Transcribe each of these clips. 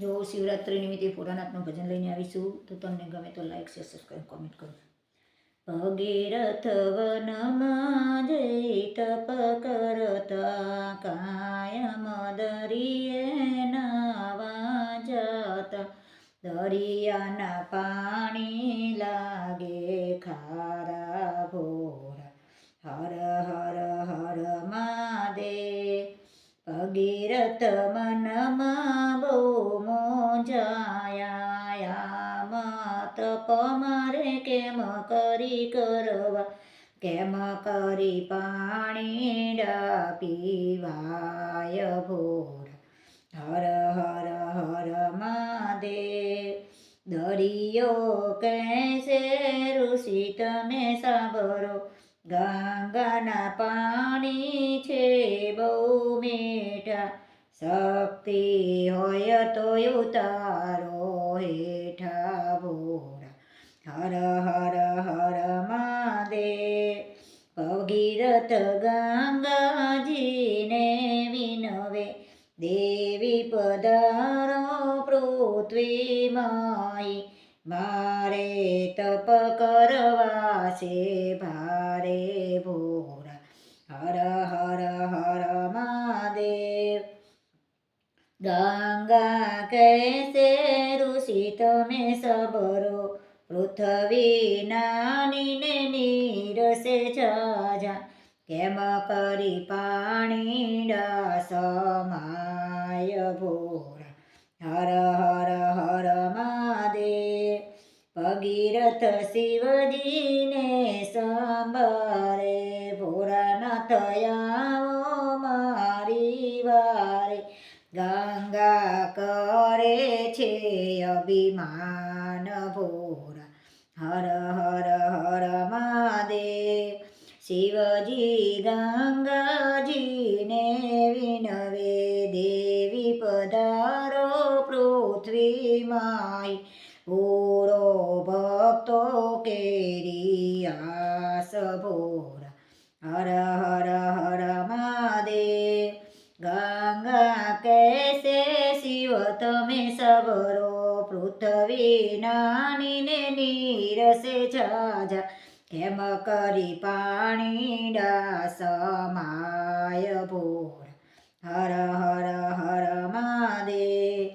જો શિવરાત્રિ નિમિત્તે ભોળાનાથનું ભજન લઈને આવીશું, તો તમને ગમે તો લાઈક શેર સબસ્ક્રાઈબ કોમેન્ટ કરો. ભગીરથ વનમાં જઈ તપ કરતા કાયમ દરિયે નાવા જતા. દરિયાના પાણી લાગે ખારા ભોરા. હર હર હર મહાદેવ. ભગીરથ મનમાં પમારે કેમ કરી કરવા? કેમ કરી પાણી ડા પીવાય ભોરા? હર હર હર મહાદેવ, દરિયો કહેશે ઋષિ તમે સાંભળો. ગંગાના પાણી છે બહુ મીઠા. શક્તિ હોય તો ઉતારો હેઠા બોરા હર હર હર મહાદેવ ભગીરથ ગંગાજીને વિનવે દેવી પધારો પૃથ્વી માઈ મારે તપ કરવા છે ભારે ભોરા હર હર હર મહાદેવ ગંગા કૈસે ઋષિ તમે સબરો પૃથ્વી નાની ને નીરસે જાજા, કેમ કરી પાણી સમાય ભોરા હર હર હર મહાદેવ, ભગીરથ શિવજીને સંભારે ભોરાના થયા મારી વારે, ગંગા કરે છે અભિમાન. હર હર હર મહાદેવ. શિવજી ગંગાજીને વિનવે દેવી પધારો પૃથ્વી માય પૂરો ભક્તો કેરી આસ ભોરા હર પૃથ્વી નાની ને નીરસે જાજા, કેમ કરી પાણી સમાય ભોર? હર હર હર મહાદેવ,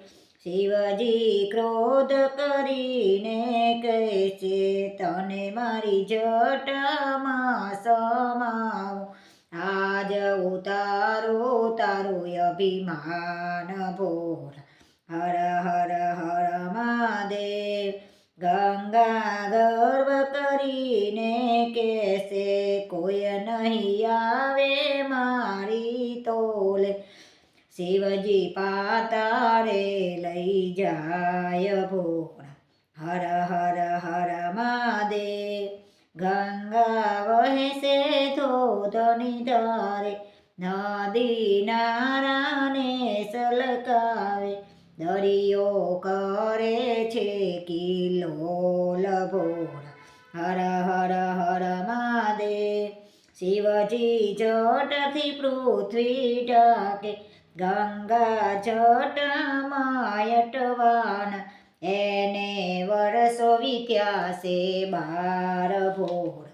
શિવજી ક્રોધ કરીને કહે છે તને મારી જટામાં સમાવું. આજ ઉતારો તારું અભિમાન હર હર નહીં આવે મારી તોલે. શિવજી પાતારે લઈ જાય ભોરા હર હર હર મહાદેવ. ગંગા વહેશે ધોધની ધારે. નદી નારાને સલકાવે. દરિયો કરે છે કિલોલ ભોરા હર હર શિવજી જટથી પૃથ્વી ટાકે ગંગા જટમાયટવાન એને વર્ષો વીત્યા બાર ભોર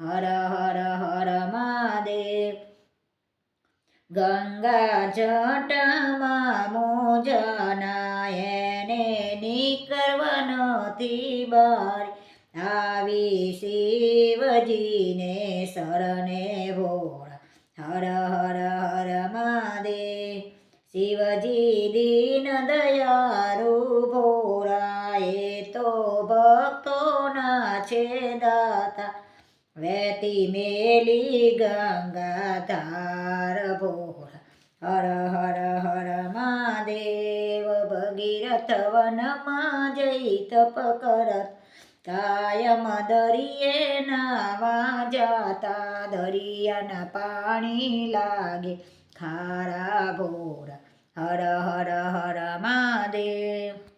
હર હર હર મહાદેવ. ગંગા જટામાં મોજાના, એને નીકળવા નથી બાર. આવી શિવજીને શરણે ભોળ હર હર હર મહાદેવ, શિવજી દીન દયારુ ભોરાએ તો ભક્તોના છે દાતા વેતી મેલી ગંગા ધાર ભોર હર હર હર મહાદેવ, ભગીરથ વનમાં જઈ તપ કરત. કાયમ દરિયે નાવા જાતા દરિયાના પાણી લાગે. ખારા ભોરા હર હર હર મહાદેવ.